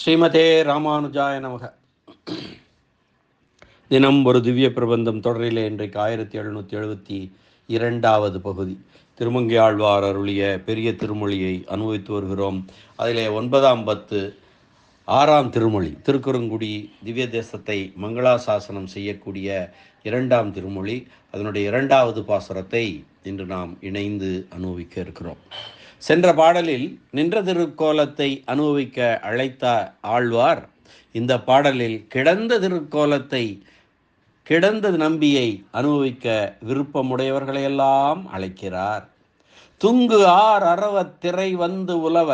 ஸ்ரீமதே ராமானுஜாய நமக. தினம் ஒரு திவ்ய பிரபந்தம் தொடரிலே இன்றைக்கு ஆயிரத்தி எழுநூற்றி எழுபத்தி இரண்டாவது பகுதி. திருமங்கையாழ்வார் அருளிய பெரிய திருமொழியை அனுபவித்து வருகிறோம். அதிலே ஒன்பதாம் பத்து ஆறாம் திருமொழி திருக்குறுங்குடி திவ்ய தேசத்தை மங்களாசாசனம் செய்யக்கூடிய இரண்டாம் திருமொழி. அதனுடைய இரண்டாவது பாசுரத்தை இன்று நாம் இணைந்து அனுபவிக்க இருக்கிறோம். சென்ற பாடலில் நின்ற திருக்கோலத்தை அனுபவிக்க அழைத்த ஆழ்வார் இந்த பாடலில் கிடந்த திருக்கோலத்தை கிடந்த நம்பியை அனுபவிக்க விருப்பமுடையவர்களையெல்லாம் அழைக்கிறார். துங்கு ஆர் அறவத் திரை வந்து உலவ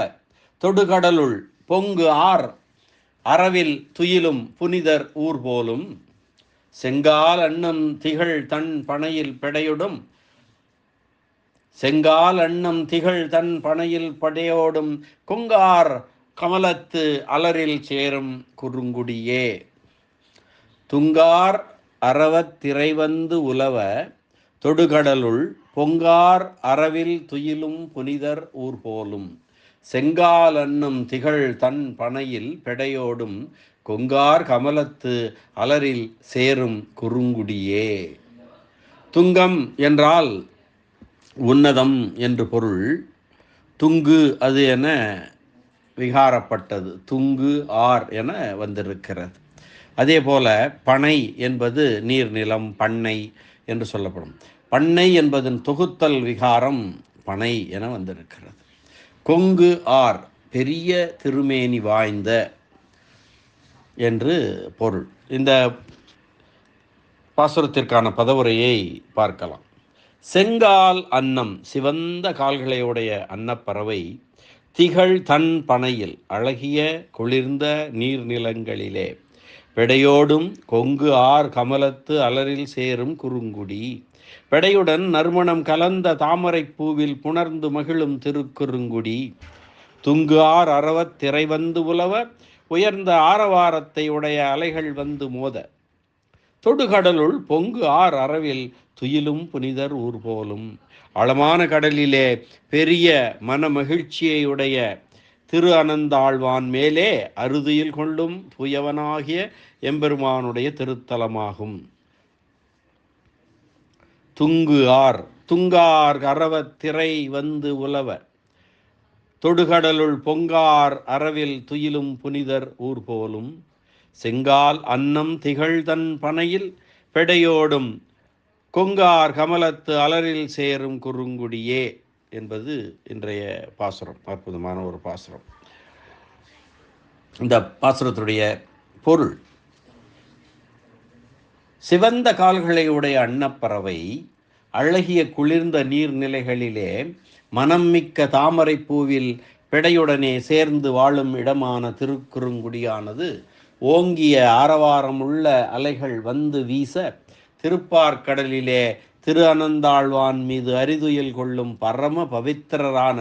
தொடுகடலுள் பொங்கு ஆர் அறவில் துயிலும் புனிதர் ஊர் போலும் செங்கால் அன்னம் திகழ் தன் பனையில் பெடையுடும் செங்கால் அண்ணம் திகழ் தன் பனையில் படையோடும் கொங்கார் கமலத்து அலரில் சேரும் குறுங்குடியே. துங்கார் அறவத் திரைவந்து உலவ தொடுகடலுள் பொங்கார் அறவில் துயிலும் புனிதர் ஊர் போலும் செங்கால் அன்னம் திகழ் தன் பனையில் பெடையோடும் கொங்கார் கமலத்து அலரில் சேரும் குறுங்குடியே. துங்கம் என்றால் உன்னதம் என்று பொருள் துங்கு அது என விகாரப்பட்டது. துங்கு ஆர் என வந்திருக்கிறது. அதே போல பனை என்பது நீர்நிலம் பண்ணை என்று சொல்லப்படும். பண்ணை என்பதன் தொகுத்தல் விகாரம் பனை என வந்திருக்கிறது. கொங்கு ஆர் பெரிய திருமேனி வாய்ந்த என்று பொருள். இந்த பாசுரத்திற்கான பதவுரையை பார்க்கலாம். செங்கால் அன்னம் சிவந்த கால்களையுடைய அன்னப்பறவை திகழ் தன் பனையில் அழகிய குளிர்ந்த நீர்நிலங்களிலே பெடையோடும் கொங்கு ஆர் கமலத்து அலரில் சேரும் குறுங்குடி பெடையுடன் நறுமணம் கலந்த தாமரை பூவில் புணர்ந்து மகிழும் திருக்குறுங்குடி துங்கு ஆர் அறவத் திரை வந்து உலவ உயர்ந்த ஆரவாரத்தை உடைய அலைகள் வந்து மோத தொடுகடலுள் பொங்கு ஆர் அறவில் துயிலும் புனிதர் ஊர் போலும் ஆழமான கடலிலே பெரிய மன மகிழ்ச்சியையுடைய திரு அனந்தாழ்வான் மேலே அறுதியில் கொள்ளும் புயவனாகிய எம்பெருமானுடைய திருத்தலமாகும். துங்கு ஆர் துங்கார் அறவத் திரை வந்து உலவ தொடுகடலுள் பொங்கார் அறவில் துயிலும் புனிதர் ஊர் போலும் செங்கால் அன்னம் திகழ்தன் பனையில் பெடையோடும் கொங்கார் கமலத்து அலரில் சேரும் குறுங்குடியே என்பது இன்றைய பாசுரம் அற்புதமான ஒரு பாசுரம். இந்த பாசுரத்துடைய பொருள் சிவந்த கால்களை உடைய அன்னப்பறவை அழகிய குளிர்ந்த நீர்நிலைகளிலே மனம் மிக்க தாமரை பூவில் பிடையுடனே சேர்ந்து வாழும் இடமான திருக்குறுங்குடியானது ஓங்கிய ஆரவாரமுள்ள அலைகள் வந்து வீச திருப்பார்கடலிலே திரு அனந்தாழ்வான் மீது அரிதுயில் கொள்ளும் பரம பவித்திரரான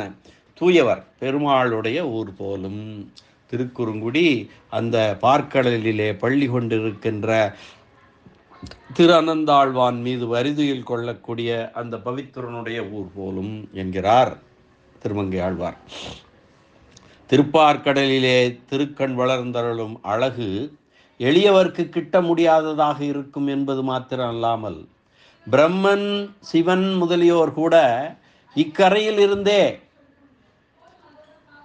தூயவர் பெருமாளுடைய ஊர் போலும். திருக்குறுங்குடி அந்த பார்க்கடலிலே பள்ளி கொண்டிருக்கின்ற திரு அனந்தாழ்வான் மீது வரிதுயில் கொள்ளக்கூடிய அந்த பவித்திரனுடைய ஊர் போலும் என்கிறார் திருமங்கை ஆழ்வார். திருப்பார்க்கடலிலே திருக்கண் வளர்ந்தருளும் அழகு எளியவர்க்கு கிட்ட முடியாததாக இருக்கும் என்பது மாத்திரம் அல்லாமல் பிரம்மன் சிவன் முதலியோர் கூட இக்கரையில் இருந்தே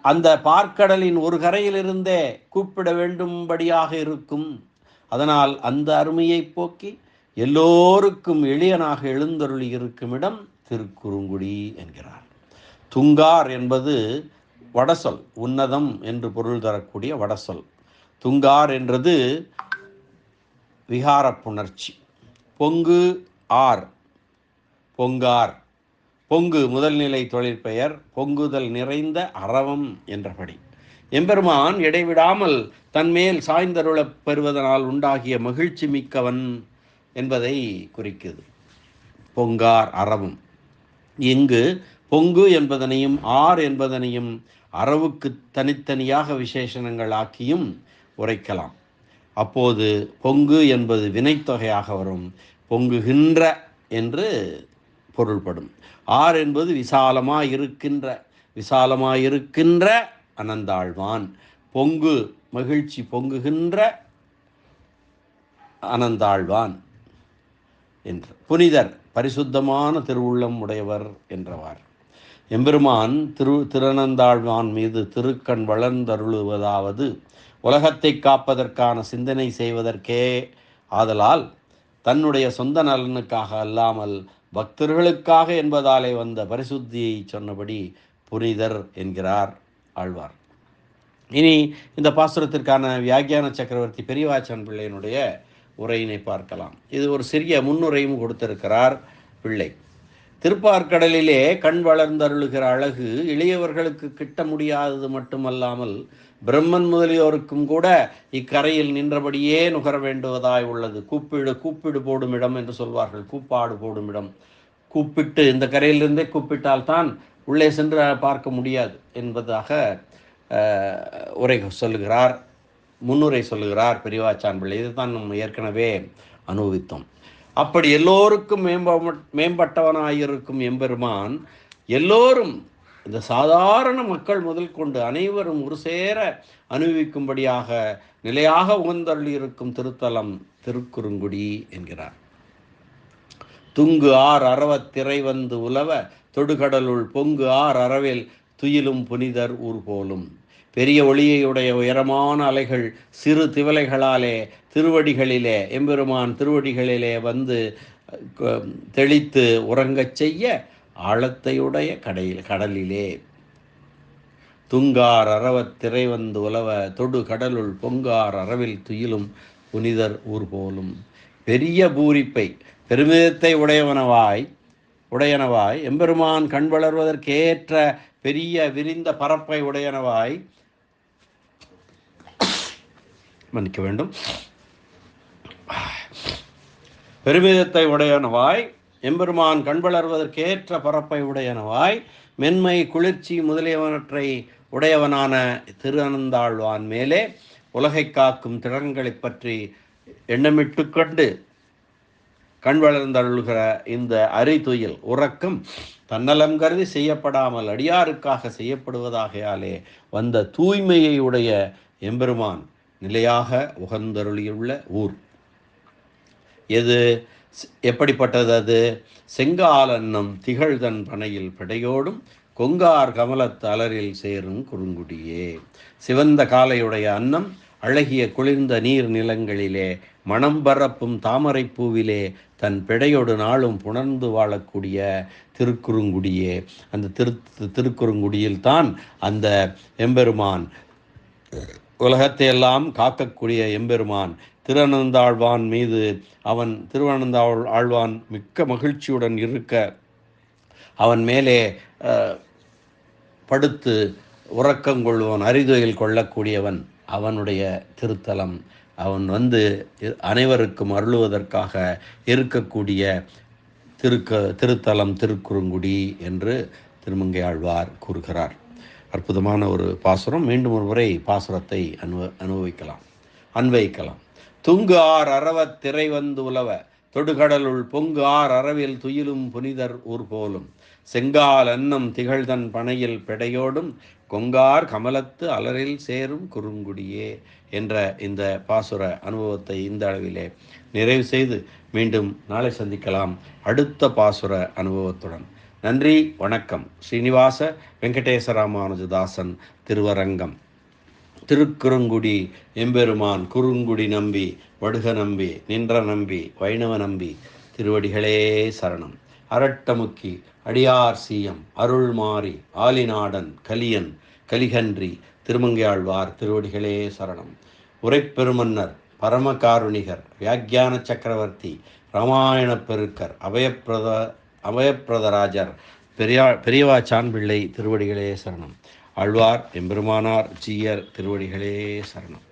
அந்த பார்க்கடலின் ஒரு கரையில் இருந்தே கூப்பிட வேண்டும்படியாக இருக்கும். அதனால் அந்த அருமையை போக்கி எல்லோருக்கும் எளியனாக எழுந்தருளி இருக்கும் இடம் திருக்குறுங்குடி என்கிறார். துங்கார் என்பது வடசொல் உன்னதம் என்று பொருள் தரக்கூடிய வடசொல். துங்கார் என்றது விகார புணர்ச்சி பொங்கு ஆர் பொங்கார். பொங்கு முதல்நிலை தொழிற்பெயர் பொங்குதல் நிறைந்த அறவம் என்றபடி. எம்பெருமான் இடைவிடாமல் தன்மேல் சாய்ந்தருளப் பெறுவதனால் உண்டாகிய மகிழ்ச்சி மிக்கவன் என்பதை குறிக்குது. பொங்கார் அறவும் இங்கு பொங்கு என்பதனையும் ஆர் என்பதனையும் அறவுக்கு தனித்தனியாக விசேஷணங்கள் ஆக்கியும் உரைக்கலாம். அப்போது பொங்கு என்பது வினைத்தொகையாக வரும். பொங்குகின்ற என்று பொருள்படும். ஆர் என்பது விசாலமாக இருக்கின்ற விசாலமாக இருக்கின்ற அனந்தாழ்வான். பொங்கு மகிழ்ச்சி பொங்குகின்ற அனந்தாழ்வான் என்று. புனிதர் பரிசுத்தமான திருவுள்ளம் உடையவர் என்றவார். எம்பெருமான் திரு திருநந்தாழ்வான் மீது திருக்கண் வளர்ந்தருளுவதாவது உலகத்தை காப்பதற்கான சிந்தனை செய்வதற்கே ஆதலால் தன்னுடைய சொந்த நலனுக்காக அல்லாமல் பக்தர்களுக்காக என்பதாலே வந்த பரிசுத்தியை சொன்னபடி புனிதர் என்கிறார் ஆழ்வார். இனி இந்த பாசுரத்திற்கான வியாக்கியான சக்கரவர்த்தி பெரியவாச்சன் பிள்ளையினுடைய உரையினை பார்க்கலாம். இது ஒரு சிறிய முன்னுரையும் கொடுத்திருக்கிறார் பிள்ளை. திருப்பார்க்கடலிலே கண் வளர்ந்தருளுகிற அழகு இளையவர்களுக்கு கிட்ட முடியாதது மட்டுமல்லாமல் பிரம்மன் முதலியோருக்கும் கூட இக்கரையில் நின்றபடியே நுகர வேண்டுவதாய் உள்ளது. கூப்பிடு கூப்பிடு போடும் இடம் என்று சொல்வார்கள். கூப்பாடு போடும் இடம். கூப்பிட்டு இந்த கரையிலிருந்தே கூப்பிட்டால் தான் உள்ளே சென்று பார்க்க முடியாது என்பதாக உரை சொல்லுகிறார் முன்னுரை சொல்லுகிறார் பெரியவாச்சான் பிள்ளை. இதுதான் நம்ம ஏற்கனவே அனுபவித்தோம். அப்படி எல்லோருக்கும் மேம்ப மேம்பட்டவனாயிருக்கும் எம்பெருமான் எல்லோரும் இந்த சாதாரண மக்கள் முதல் கொண்டு அனைவரும் ஒரு சேர அனுபவிக்கும்படியாக நிலையாக உகந்தள்ளியிருக்கும் திருத்தலம் திருக்குறுங்குடி என்கிறார். துங்கு ஆர் அறவ திரை வந்து உலவ தொடுகடலுள் பொங்கு ஆர் அறவில் துயிலும் புனிதர் ஊர் போலும் பெரிய ஒளியையுடைய உயரமான அலைகள் சிறு திவலைகளாலே திருவடிகளிலே எம்பெருமான் திருவடிகளிலே வந்து க- தெளித்து உறங்கச் செய்ய ஆழத்தையுடைய கடையில் கடலிலே. துங்கார் அறவத் திரை வந்து உலவ தொடு கடலுள் பொங்கார் அறவில் துயிலும் புனிதர் ஊர் போலும். பெரிய பூரிப்பை பெருமிதத்தை உடையவனவாய் உடையனவாய் எம்பெருமான் கண் வளர்வதற்கேற்ற பெரிய விரிந்த பரப்பை உடையனவாய் மன்னிக்க வேண்டும். பெருமிதத்தை உடையனவாய் எம்பெருமான் கண் வளர்வதற்கேற்ற பரப்பை உடையனவாய் மென்மை குளிர்ச்சி முதலியவற்றை உடையவனான திரு அனந்தாழ்வான் மேலே உலகை காக்கும் திறன்களைப் பற்றி எண்ணமிட்டு கொண்டு கண் வளர்ந்தருள்கிற இந்த அரிதுயில் உறக்கம் தன்னலம் கருதி செய்யப்படாமல் அடியாருக்காக செய்யப்படுவதாகையாலே வந்த தூய்மையை உடைய எம்பெருமான் நிலையாக உகந்தருளியுள்ள ஊர். எது? எப்படிப்பட்டது அது? செங்காலன்னம் திகழ்தன் பனையில் பிடையோடும் கொங்கார் கமலத் அலரில் சேரும் குறுங்குடியே. சிவந்த காலையுடைய அன்னம் அழகிய குளிர்ந்த நீர் நிலங்களிலே மணம் பரப்பும் தாமரைப்பூவிலே தன் பிடையோடு நாளும் புணர்ந்து வாழக்கூடிய திருக்குறுங்குடியே. அந்த திரு திருக்குறுங்குடியில்தான் அந்த எம்பெருமான் உலகத்தை எல்லாம் காக்கக்கூடிய எம்பெருமான் திருவனந்தாழ்வான் மீது அவன் திருவனந்தாள் ஆழ்வான் மிக்க மகிழ்ச்சியுடன் இருக்க அவன் மேலே படுத்து உறக்கம் கொள்வன் அரிதுயில் கொள்ளக்கூடியவன் அவனுடைய திருத்தலம். அவன் வந்து அனைவருக்கும் அருளுவதற்காக இருக்கக்கூடிய திருக்க திருத்தலம் திருக்குறுங்குடி என்று திருமங்கை ஆழ்வார் கூறுகிறார். அற்புதமான ஒரு பாசுரம். மீண்டும் ஒரு முறை பாசுரத்தை அனுப அனுபவிக்கலாம். அன்வைக்கலாம் துங்கு ஆர் அறவ திரை வந்து உலவ தொடுகடலுள் பொங்கு ஆர் அறவில் துயிலும் புனிதர் ஊர் போலும் செங்கால் அன்னம் திகழ்தன் பனையில் பெடையோடும் கொங்கார் கமலத்து அலரில் சேரும் குறுங்குடியே என்ற இந்த பாசுர அனுபவத்தை இந்த அளவிலே நிறைவு செய்து மீண்டும் நாளை சந்திக்கலாம். அடுத்த பாசுர அனுபவத்துடன். நன்றி வணக்கம். ஸ்ரீனிவாச வெங்கடேசராமானுஜதாசன் திருவரங்கம். திருக்குறுங்குடி எம்பெருமான் குறுங்குடி நம்பி வடுக நம்பி நின்ற நம்பி வைணவ நம்பி திருவடிகளே சரணம். அரட்டமுக்கி அடியார் சீயம் அருள்மாரி ஆலிநாடன் கலியன் கலிகன்றி திருமங்கையாழ்வார் திருவடிகளே சரணம். உரைப்பெருமன்னர் பரமகாருணிகர் வியாக்கியான சக்கரவர்த்தி ராமாயணப் பெருக்கர் அபயப்பிரத அபயப்பிரதராஜர் பெரியா பெரியவா சான்பிள்ளை திருவடிகளே சரணம். ஆழ்வார் எம்பெருமானார் ஜீயர் திருவடிகளே சரணம்.